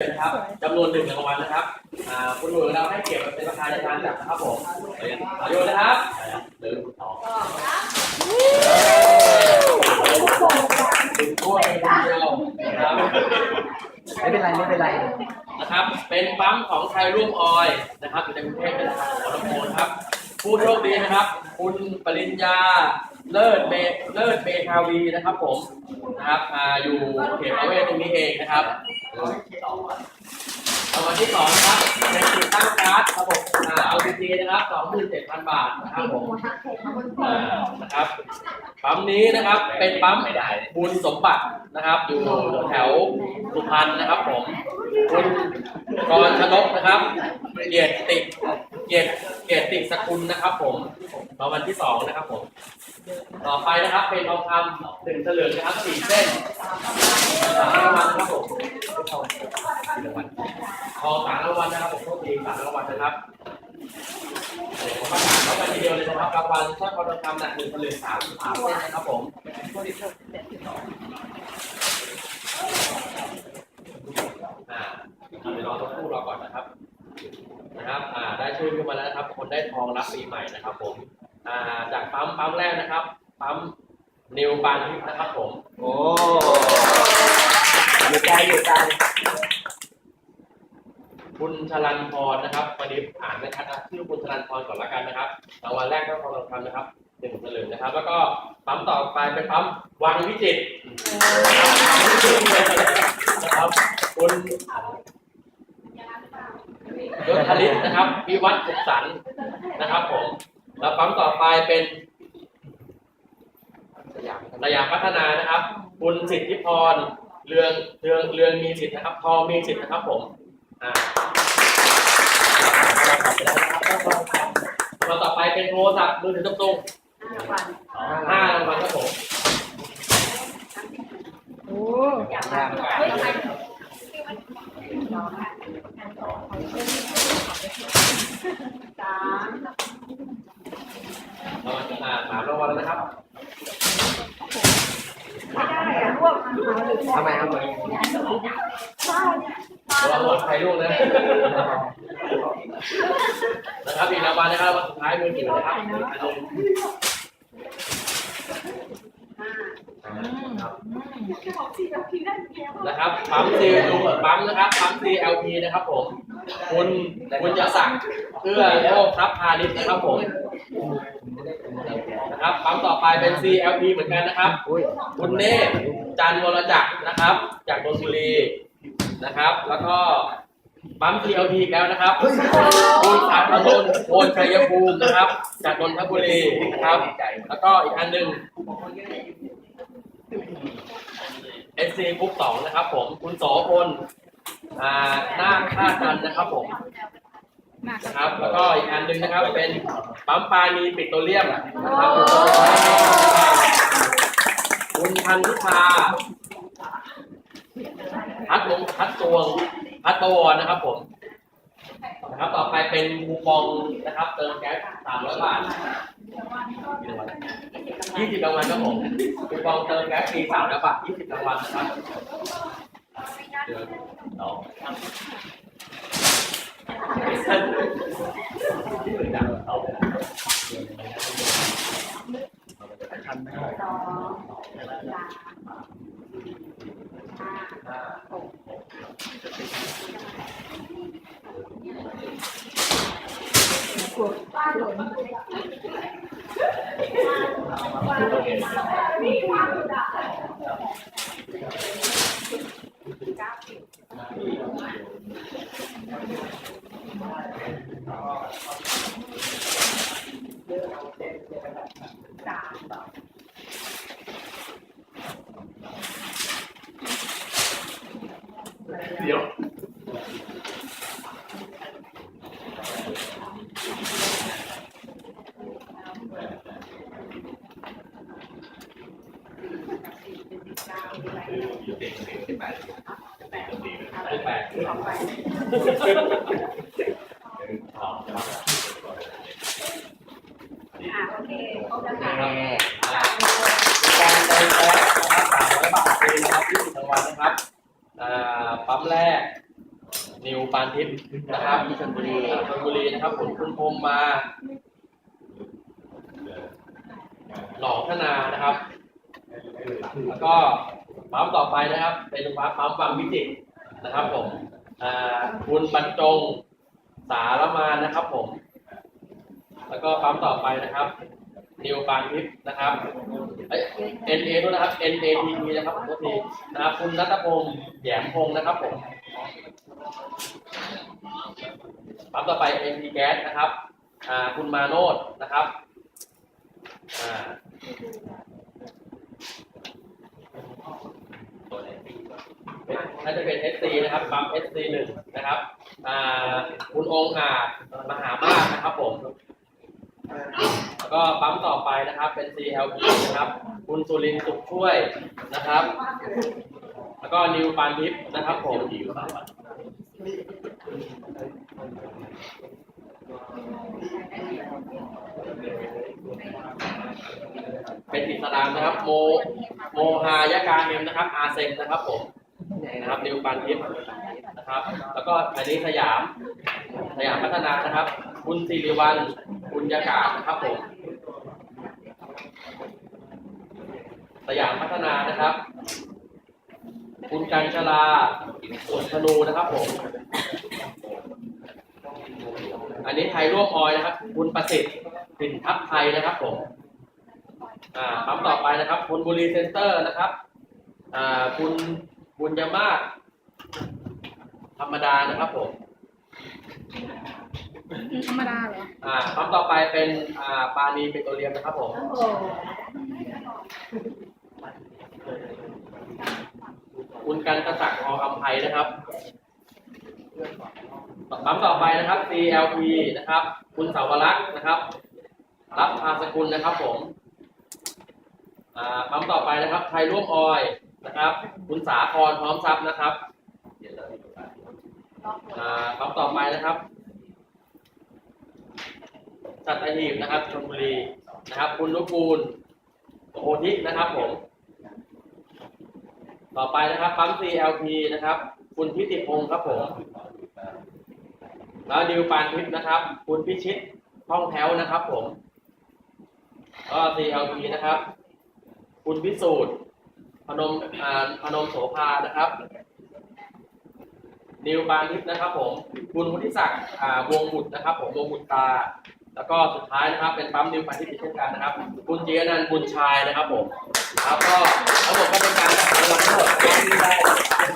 นะครับจำนวนหนึ่งรางวัลนะครับอ่าคุณหนุ่ยเราให้เก็บเป็นราคาในการจับนะครับผมเอาโยนนะครับหนึ่งสองดึงถ้วยเดียวนะครับไม่เป็นไรไม่เป็นไรนะครับ เป็นปั๊มของไทยร่วมออยล์นะครับอยู่ในกรุงเทพนี่แหละครับขอรบกวนครับ ผู้โชคดีนะครับ คุณปริญญาเลิศเบเลิศเบคาวีนะครับ ผมนะครับอ่าอยู่เขตประเวศตรงนี้เองนะครับรางวัลที่สองนะครับเป็นติดตั้งการ์ดระบบอ่า LPG นะครับ27,000บาทนะครับผมอ่านะครับปั๊มนี้นะครับเป็นปั๊มบุญสมบัตินะครับ อยู่แถวสุพรรณนะครับผมคุณกรชนกนะครับเกียรติเกียรติ เกียรติสกุลนะครับ ผมรางวัลที่สองนะครับ ผม ต่อไปนะครับ เป็นทองคำหนึ่งสลึงนะครับสี่เส้นสามรางวัลนะครับผมทองสามรางวัลนะครับผมโชคดีสามรางวัลนะครับผมประกาศรางวัลทีเดียวเลยนะครับรางวัลสร้อยคอทองคำหนักหนึ่งสลึงสามสามเส้นนะครับผมอ่าเดี๋ยวรอสักครู่รอก่อนนะครับ นะครับ อ่าได้ชื่อขึ้นมาแล้วนะครับ คนได้ทองรับปีใหม่นะครับ ผมอ่าจากปั๊มปั๊มแรกนะครับ ปั๊มนิวปานทิพย์นะครับผม โอ้อยู่ไกลอยู่ไกลคุณชลันพรนะครับวันนี้อ่านไม่ชัดนะชื่อคุณชลันพรก่อนละกันนะครับรางวัลแรกก็ทองคำนะครับหนึ่งสลึงนะครับ แล้วก็ปั๊มต่อไปเป็นปั๊มวังวิจิตรนะครับคุณ ยศธลิตนะครับวิวัฒน์สุขสันต์นะครับผมแล้วปั๊มต่อไปเป็นสยามสยามพัฒนานะครับ คุณสิทธิพรเรืองเรืองเรืองมีสิทธิ์นะครับ ทองมีสิทธิ์นะครับผมอ่าเราต่อไปเป็นโทรศัพท์มือถือตรงๆห้ารางวัลครับผมโอ้ สามรางวัลอ่าสามรางวัลแล้วนะครับไม่ได้อะรวบทำไมครับผมรางวัลใครลูกนะนะครับอีกรางวัลนะครับรางวัลสุดท้ายมือถือนะครับอันหนึ่งครับ นะครับปั๊มซีดูปั๊มนะครับปั๊ม CLP นะครับผมคุณคุณยศักดิ์เพื่อโลกครับพาณิชย์นะครับผมนะครับปั๊มต่อไปเป็น CLP เหมือนกันนะครับคุณเนธจันวรจักรนะครับ จากนนทบุรีนะครับ แล้วก็ปั๊ม TLP อีกแล้วนะครับคุณสาธนนท์โพนชัยภูมินะครับ จากนนทบุรีนะครับ แล้วก็อีกอันหนึ่ง เอฟซีกรุ๊ปสองนะครับ ผมคุณโสพลอ่าหน้าค่าจันทร์นะครับผมนะครับ แล้วก็อีกอันหนึ่งนะครับ เป็นปั๊มปานีปิโตรเลียมนะครับคุณพันธิชาพัดลงพัดตวงพัดประวรนะครับผม นะครับต่อไปเป็นคูปองนะครับ เติมแก๊สสามร้อยบาทยี่สิบรางวัลครับผมคูปองเติมแก๊สฟรีสามร้อยบาทยี่สิบรางวัลนะครับเดือนสองเดี๋ ยวแปด สองไป อ๋ออะโอเคครบแล้วแหค่ะมการเติมแก๊สนะครับสามร้อยบาทฟรีนะครับยี่สิบรางวัลนะครับอ่าปั๊มแรก นิวปานทิพย์นะครับชลบุรีชลบุรีนะครับผมคุณพรมมา หนองธนานะครับ แล้วก็ปั๊มต่อไปนะครับ เป็นปั๊มปั๊มบางวิจิตรนะครับผม คุณบรรจงสารมานะครับผม แล้วก็ปั๊มต่อไปนะครับนิวปานทิพย์นะครับเอ้ย N A ด้วยนะครับ N A T P นะครับขอโทษทีนะครับคุณนัทพงศ์แหยมพงศ์นะครับผมปั๊มต่อไป N T Gas นะครับ อ่า คุณมาโนดนะครับ อ่า น่าจะเป็น SC นะครับปั๊ม SC หนึ่งนะครับอ่าคุณองค์อาจมหามาศนะครับผม แล้วก็ปั๊มต่อไปนะครับเป็น CLP นะครับ คุณสุรินทร์สุขช่วยนะครับ แล้วก็นิวปานทิพย์นะครับผมเป็นอิสลามนะครับ โมโมฮายะการเมมนะครับ อาเซนนะครับผม นะครับนิวปานทิพย์นะครับ แล้วก็อันนี้สยาม สยามพัฒนานะครับ คุณสิริวัลคุณยากาศนะครับผมสยามพัฒนานะครับ คุณกัญชลาสวนธนูนะครับผม อันนี้ไทยร่วมออยนะครับ คุณประสิทธิ์สินทัพไทยนะครับผม อ่าปั๊มต่อไปนะครับคุณบุรีเซ็นเตอร์นะครับ อ่า คุณ บุญยมาศธรรมดานะครับผม ธรรมดาเหรออ่าปั๊มต่อไปเป็นอ่าปานีเปโตรเลียมนะครับผมโอ้โหคุณกันตศักดิ์ทองอำไพนะครับปั๊มต่อไปนะครับ CLP นะครับ คุณสาวรักษ์นะครับ รับพาสกุลนะครับผม อ่าปั๊มต่อไปนะครับไทยร่วมออย นะครับ คุณสาครพร้อมทรัพย์นะครับอ่าปั๊มต่อไปนะครับสัตหีบนะครับชลบุรีนะครับ คุณนุกูลโอทินะครับผม ต่อไปนะครับปั๊ม CLP นะครับ คุณพิติพงศ์ครับผม แล้วดิวปานทิพย์นะครับ คุณพิชิตท่องแถวนะครับผม ก็ CLP นะครับ คุณพิสูจน์ พนมอ่าพนมโสภานะครับ นิวปานทิพย์นะครับ ผมคุณวุฒิศักดิ์อ่าวงบุตรนะครับ ผมวงบุตรตา แล้วก็สุดท้ายนะครับ เป็นปั๊มนิวปานทิพย์อีกเช่นกันนะครับคุณเจียนันท์บุญชายนะครับ ผมครับก็ทั้งหมดก็เป็นการจับรางวัลทั้งหมดที่ได้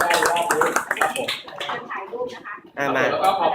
ได้รอบนี้ครับผมถ่ายรูปนะคะอ่ามาแล้วก็ขอบ